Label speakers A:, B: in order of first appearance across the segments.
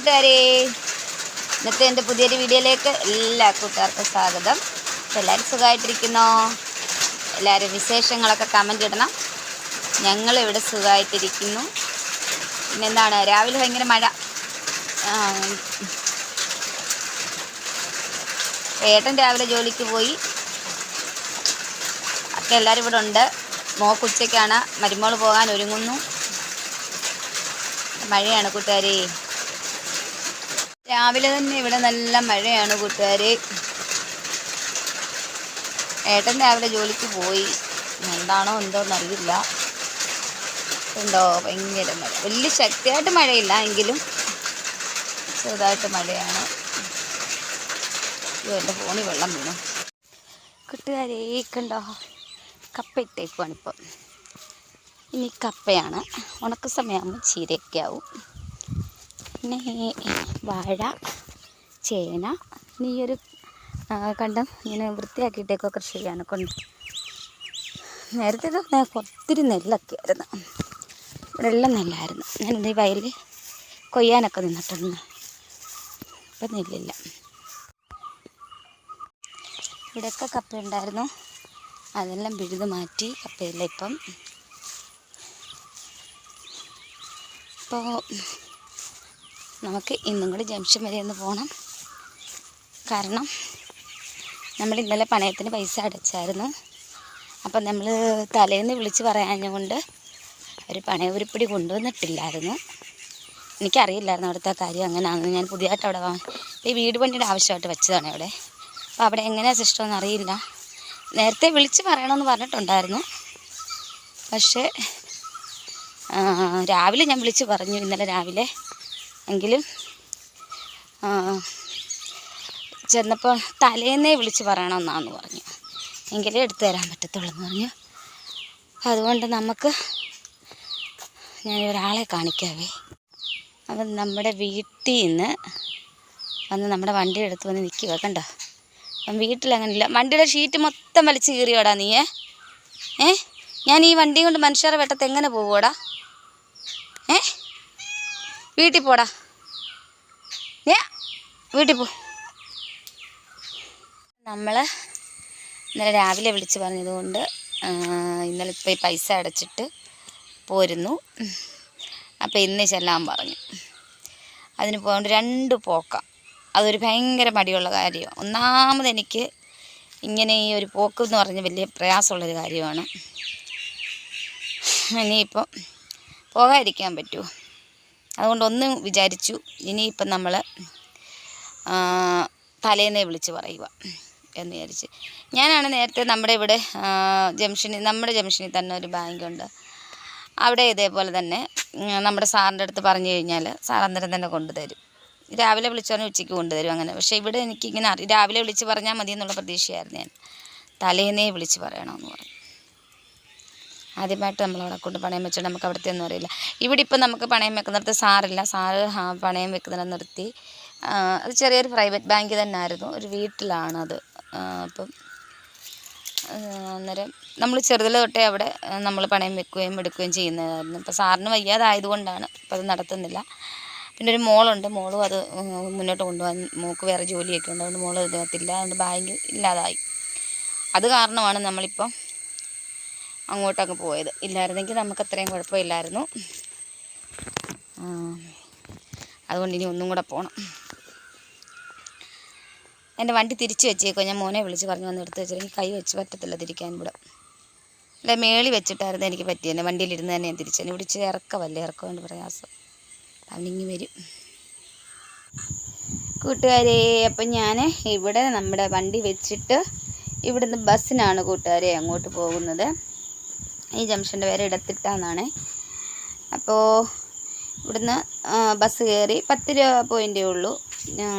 A: കൂട്ടുകാരെ ഇന്നത്തെ എന്റെ പുതിയൊരു വീഡിയോയിലേക്ക് എല്ലാ കൂട്ടുകാർക്കും സ്വാഗതം. എല്ലാവരും സുഖമായിട്ടിരിക്കുന്നോ? എല്ലാവരും വിശേഷങ്ങളൊക്കെ കമന്റ് ഇടണം. ഞങ്ങളിവിടെ സുഖമായിട്ടിരിക്കുന്നു. പിന്നെ എന്താണ്? രാവിലെ ഭയങ്കര മഴ. ഏട്ടൻ രാവിലെ ജോലിക്ക് പോയി. ഒക്കെ എല്ലാവരും ഇവിടെ ഉണ്ട്. മോക്ക് ഉച്ചയ്ക്കാണ്. മരുമോൾ പോകാൻ ഒരുങ്ങുന്നു. മഴയാണ് കൂട്ടുകാരെ. രാവിലെ തന്നെ ഇവിടെ നല്ല മഴയാണ് കൂട്ടുകാരെ. ഏട്ടൻ രാവിലെ ജോലിക്ക് പോയി. എന്താണോ എന്തോ അറിയില്ല ഉണ്ടോ? ഭയങ്കര മഴ. വലിയ ശക്തിയായിട്ട് മഴയില്ല എങ്കിലും ചെറുതായിട്ട് മഴയാണ്. എന്റെ ഫോണിൽ വെള്ളം വീണു. കൂട്ടുകാരെ കണ്ടോ? കപ്പ ഇട്ടേക്കുവാണ് ഇപ്പം. ഇനി കപ്പയാണ്. ഉണക്ക സമയമാകുമ്പോൾ ചീരയൊക്കെ ആവും. പിന്നെ വാഴ ചേന ഈ ഒരു കണ്ടം ഇങ്ങനെ വൃത്തിയാക്കിയിട്ടേക്കോ കൃഷി ചെയ്യാനൊക്കെ കൊണ്ട് നേരത്തെ ഇത് ഒത്തിരി നെല്ലൊക്കെ ആയിരുന്നു ഇവിടെ നെല്ലായിരുന്നു. ഞാൻ ഈ വയലിൽ കൊയ്യാനൊക്കെ നിന്നിട്ടുണ്ട്. ഇപ്പം നെല്ലില്ല. ഇവിടെയൊക്കെ കപ്പ ഉണ്ടായിരുന്നു അതെല്ലാം പിഴുത് മാറ്റി കപ്പയില്ല ഇപ്പം ഇപ്പോൾ നമുക്ക് ഇന്നും കൂടി ജംഗ്ഷൻ വരെ ഒന്ന് പോകണം കാരണം നമ്മൾ ഇന്നലെ പണയത്തിന് പൈസ അടച്ചായിരുന്നു. അപ്പം നമ്മൾ തലേന്ന് വിളിച്ച് പറയാഞ്ഞുകൊണ്ട് അവർ പണയ ഉരുപ്പിടി കൊണ്ടുവന്നിട്ടില്ലായിരുന്നു. എനിക്കറിയില്ലായിരുന്നു അവിടുത്തെ കാര്യം അങ്ങനെയാണെന്ന് ഞാൻ പുതിയതായിട്ട് അവിടെ ഈ വീട് പണിയുടെ ആവശ്യമായിട്ട് വെച്ചതാണ് അവിടെ. അപ്പോൾ അവിടെ എങ്ങനെയാണ് സിസ്റ്റമെന്ന് അറിയില്ല. നേരത്തെ വിളിച്ച് പറയണമെന്ന് പറഞ്ഞിട്ടുണ്ടായിരുന്നു. പക്ഷേ രാവിലെ ഞാൻ വിളിച്ച് പറഞ്ഞു. ഇന്നലെ രാവിലെ എങ്കിലും ചെന്നപ്പോൾ തലേന്നേ വിളിച്ച് പറയണമെന്നാന്ന് പറഞ്ഞു. എങ്കിലേ എടുത്തു തരാൻ പറ്റത്തുള്ളൂ എന്ന് പറഞ്ഞു. അതുകൊണ്ട് നമുക്ക് ഞാൻ ഒരാളെ കാണിക്കാവേ. അപ്പം നമ്മുടെ വീട്ടിൽ നിന്ന് വന്ന് നമ്മുടെ വണ്ടി എടുത്ത് വന്ന് നിൽക്കുക കണ്ടോ? അപ്പം വീട്ടിലങ്ങനില്ല. വണ്ടിയുടെ ഷീറ്റ് മൊത്തം വലിച്ച് കീറിയോടാ നീയേ. ഏ? ഞാൻ ഈ വണ്ടിയും കൊണ്ട് മനുഷ്യരെ വെട്ടത്ത് എങ്ങനെ പോവുമോടാ ഏ? വീട്ടിൽ പോടാ. ഏ? വീട്ടിൽ പോ. നമ്മൾ ഇന്നലെ രാവിലെ വിളിച്ച് പറഞ്ഞതുകൊണ്ട് ഇന്നലെ ഇപ്പോൾ ഈ പൈസ അടച്ചിട്ട് പോരുന്നു. അപ്പോൾ ഇന്ന് ചെല്ലാൻ പറഞ്ഞു. അതിന് പോകൊണ്ട് രണ്ട് പോക്ക. അതൊരു ഭയങ്കര മടിയുള്ള കാര്യമാണ് ഒന്നാമത് എനിക്ക് ഇങ്ങനെ ഈ ഒരു പോക്ക് എന്ന് പറഞ്ഞ വലിയ പ്രയാസമുള്ളൊരു കാര്യമാണ്. ഇനിയിപ്പം പോകാതിരിക്കാൻ പറ്റുമോ? അതുകൊണ്ട് ഒന്ന് വിചാരിച്ചു. ഇനിയിപ്പം നമ്മൾ തലേന്നേ വിളിച്ച് പറയുക എന്ന് വിചാരിച്ച്. ഞാനാണ് നേരത്തെ നമ്മുടെ ഇവിടെ ജംഷനിൽ നമ്മുടെ ജംഗ്ഷനിൽ തന്നെ ഒരു ബാങ്കുണ്ട്. അവിടെ ഇതേപോലെ തന്നെ നമ്മുടെ സാറിന്റെ അടുത്ത് പറഞ്ഞു കഴിഞ്ഞാൽ സാർ അന്നേരം തന്നെ കൊണ്ടുതരും. രാവിലെ വിളിച്ചു പറഞ്ഞാൽ ഉച്ചയ്ക്ക് കൊണ്ടുതരും അങ്ങനെ. പക്ഷേ ഇവിടെ എനിക്കിങ്ങനെ രാവിലെ വിളിച്ച് പറഞ്ഞാൽ മതി എന്നുള്ള പ്രതീക്ഷയായിരുന്നു ഞാൻ. തലേന്നേ വിളിച്ച് പറയണമെന്ന് പറഞ്ഞു. ആദ്യമായിട്ട് നമ്മൾ അവിടെ കൊണ്ട് പണയം വെച്ചിട്ട് നമുക്ക് അവിടുത്തെ ഒന്നും അറിയില്ല. ഇവിടെ ഇപ്പം നമുക്ക് പണയം വെക്കുന്നിടത്ത് സാറില്ല. സാറ് പണയം വെക്കുന്നിടം നിർത്തി. അത് ചെറിയൊരു പ്രൈവറ്റ് ബാങ്ക് തന്നെ ആയിരുന്നു ഒരു വീട്ടിലാണ് അത്. അപ്പം അന്നേരം നമ്മൾ ചെറുതിൽ തൊട്ടേ അവിടെ നമ്മൾ പണയം വെക്കുകയും എടുക്കുകയും ചെയ്യുന്നതായിരുന്നു. ഇപ്പം സാറിന് വയ്യാതായതുകൊണ്ടാണ് അപ്പോൾ അത് നടത്തുന്നില്ല. പിന്നെ ഒരു മോളുണ്ട്. മോളും അത് മുന്നോട്ട് കൊണ്ടുപോകാൻ മോൾക്ക് വേറെ ജോലിയൊക്കെ ഉണ്ട്. അതുകൊണ്ട് മോൾ ഇതിനകത്തില്ല. അതുകൊണ്ട് ബാങ്ക് ഇല്ലാതായി. അത് കാരണമാണ് നമ്മളിപ്പം അങ്ങോട്ടങ്ങ് പോയത്. ഇല്ലായിരുന്നെങ്കിൽ നമുക്ക് അത്രയും കുഴപ്പമില്ലായിരുന്നു. അതുകൊണ്ട് ഇനി ഒന്നും കൂടെ പോകണം എന്റെ വണ്ടി തിരിച്ചു വെച്ചേക്കോ ഞാൻ മോനെ വിളിച്ച് പറഞ്ഞു വന്ന് എടുത്ത് വെച്ചിട്ട് കൈ വെച്ച് പറ്റത്തില്ല തിരിക്കാൻ ഇവിടെ. അല്ല മേളി വെച്ചിട്ടായിരുന്നു എനിക്ക് പറ്റിയത് വണ്ടിയിലിരുന്ന് തന്നെ ഞാൻ തിരിച്ചു. തന്നെ വിളിച്ച് ഇറക്കമല്ലേ ഇറക്കം പ്രയാസം. അവനിങ്ങി വരും. കൂട്ടുകാരെ അപ്പം ഞാൻ ഇവിടെ നമ്മുടെ വണ്ടി വെച്ചിട്ട് ഇവിടുന്ന് ബസ്സിനാണ് കൂട്ടുകാരെ അങ്ങോട്ട് പോകുന്നത്. ഈ ജംഗ്ഷന്റെ പേര് ഇടത്തിട്ടാന്നാണ് അപ്പോൾ ഇവിടുന്ന് ബസ് കയറി പത്ത് രൂപ പോയിന്റേ ഉള്ളൂ.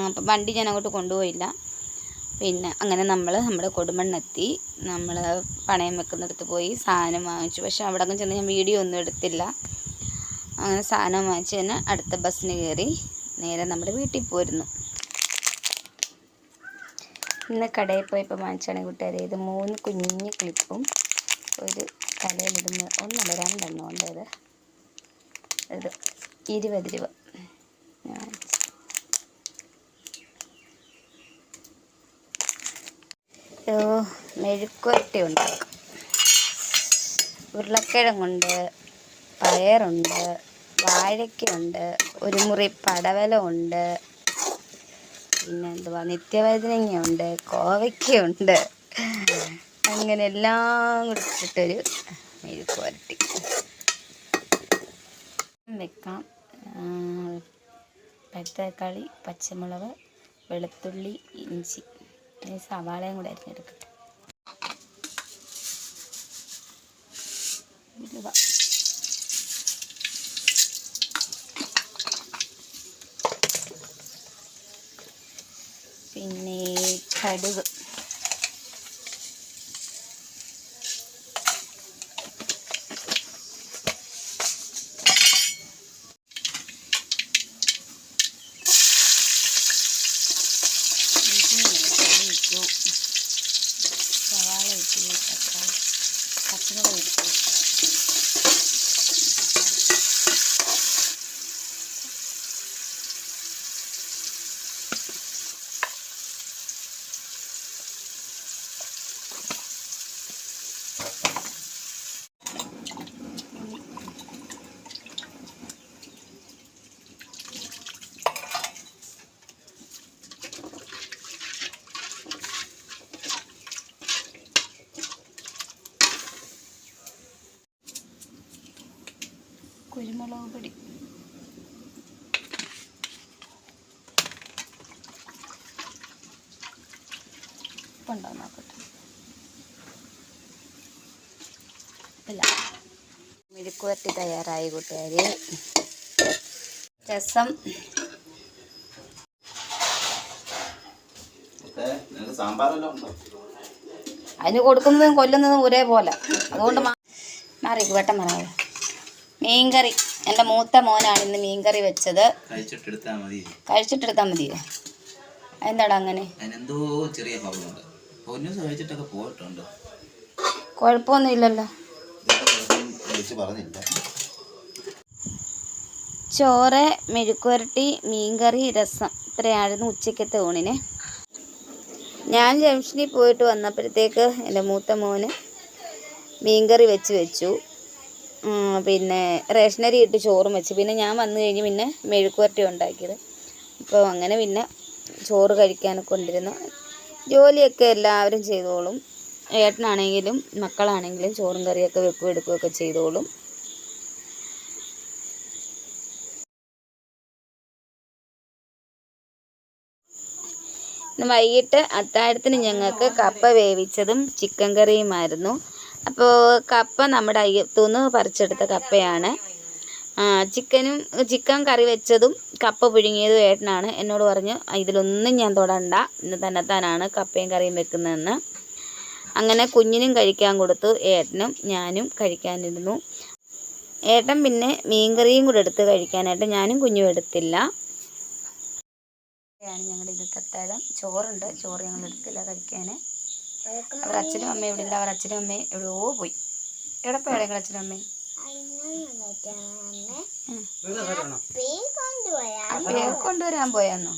A: അപ്പം വണ്ടി ഞാൻ അങ്ങോട്ട് കൊണ്ടുപോയില്ല. പിന്നെ അങ്ങനെ നമ്മൾ നമ്മുടെ കൊടുമണ്ണെത്തി. നമ്മൾ പണയം വെക്കുന്നിടത്ത് പോയി സാധനം വാങ്ങിച്ചു. പക്ഷെ അവിടെ അങ്ങ് ചെന്ന് ഞാൻ വീഡിയോ ഒന്നും എടുത്തില്ല. അങ്ങനെ സാധനം വാങ്ങിച്ച് തന്നെ അടുത്ത ബസ്സിന് കയറി നേരെ നമ്മുടെ വീട്ടിൽ പോരുന്നു. ഇന്ന് കടയിൽ പോയപ്പോൾ വാങ്ങിച്ചാണ് കൂട്ടുകാരെ. ഇത് മൂന്ന് കുഞ്ഞ് ക്ലിപ്പും ഒരു തലയിലിടുന്ന ഒന്നല്ല രണ്ടെണ്ണം ഉണ്ട് ഇത്. ഇത് ഇരുപത് രൂപ. മെഴുക്കുവരട്ടി ഉണ്ടാക്കും ഉരുളക്കിഴങ്ങുണ്ട് പയറുണ്ട് വാഴയ്ക്കുണ്ട് ഒരു മുറി പടവലമുണ്ട് ഉണ്ട്. പിന്നെ എന്തുവാ? നിത്യവൈതനങ്ങയുണ്ട് കോവയ്ക്കുണ്ട്. അങ്ങനെ എല്ലാം കൂടി ഇട്ടിട്ടൊരു മെഴുക്ക് പുരട്ടി. വെക്കാം. പഴുത്ത പച്ചമുളക് വെളുത്തുള്ളി ഇഞ്ചി സവാളയും കൂടെ അരിഞ്ഞെടുക്കട്ടെ പിന്നെ കടുക് ഇഞ്ചി വെളുത്തുള്ളി ഇട്ടു സവാള ഇട്ടു തക്കാളി കുരുമുളക് പൊടി. ഉപ്പുണ്ടോ എന്ന് നോക്കട്ടെ. ഇല്ല. മെഴുക്ക് വരട്ടി തയ്യാറായി കൂട്ടുകാർ രസം. അതിന് കൊടുക്കുന്നതും കൊല്ലുന്നതും ഒരേപോലെ. അതുകൊണ്ട് മാറി വേട്ടം മാറാതെ മീൻകറി. എന്റെ മൂത്ത മോനാണ് ഇന്ന് മീൻകറി വെച്ചത്.
B: കഴിച്ചിട്ടെടുത്താൽ മതി.
A: കഴിച്ചിട്ടെടുത്താൽ മതിയോ എന്താടാ അങ്ങനെ? ചോറ് മെഴുക്കുരട്ടി മീൻകറി രസം. ഇത്രയായിരുന്നു ഉച്ചക്കത്തെ ഊണിന്. ഞാൻ ജംഗ്ഷനിൽ പോയിട്ട് വന്നപ്പോഴത്തേക്ക് എന്റെ മൂത്ത മോന് മീൻകറി വെച്ച് വെച്ചു. പിന്നെ റേഷനരി ഇട്ട് ചോറും വെച്ച്. പിന്നെ ഞാൻ വന്നു കഴിഞ്ഞ് പിന്നെ മെഴുക്കുവരട്ടി ഉണ്ടാക്കിയത്. അപ്പോൾ അങ്ങനെ പിന്നെ ചോറ് കഴിക്കാൻ കൊണ്ടിരുന്നു. ജോലിയൊക്കെ എല്ലാവരും ചെയ്തോളും. ഏട്ടനാണെങ്കിലും മക്കളാണെങ്കിലും ചോറും കറിയൊക്കെ വെക്കും എടുക്കുകയൊക്കെ ചെയ്തോളും. വൈകിട്ട് അത്താഴത്തിന് ഞങ്ങൾക്ക് കപ്പ വേവിച്ചതും ചിക്കൻ കറിയുമായിരുന്നു. അപ്പോൾ കപ്പ നമ്മുടെ അയ്യത്തുനിന്ന് പറിച്ചെടുത്ത കപ്പയാണ്. ചിക്കനും ചിക്കൻ കറി വെച്ചതും കപ്പ പുഴുങ്ങിയതും ഏട്ടനാണ്. എന്നോട് പറഞ്ഞു ഇതിലൊന്നും ഞാൻ തൊടണ്ട. ഇന്ന് തന്നെത്താനാണ് കപ്പയും കറിയും വെക്കുന്നതെന്ന്. അങ്ങനെ കുഞ്ഞിനും കഴിക്കാൻ കൊടുത്തു ഏട്ടനും ഞാനും കഴിക്കാനിരുന്നു. ഏട്ടൻ പിന്നെ മീൻകറിയും കൂടെ എടുത്ത് കഴിക്കാനായിട്ട് ഞാനും കുഞ്ഞും എടുത്തില്ല. ഞങ്ങളുടെ ഇന്നത്തെ തത്താഴം ചോറുണ്ട്. ചോറ് ഞങ്ങൾ എടുത്തില്ല കഴിക്കാൻ അവർ അച്ഛനും അമ്മയും ഇവിടെ ഇല്ല. അവർ അച്ഛനും അമ്മയും എവിടെയോ പോയി. എവിടെ പോയാളെ അച്ഛനും അമ്മയും? കൊണ്ടുവരാൻ പോയാന്നോ?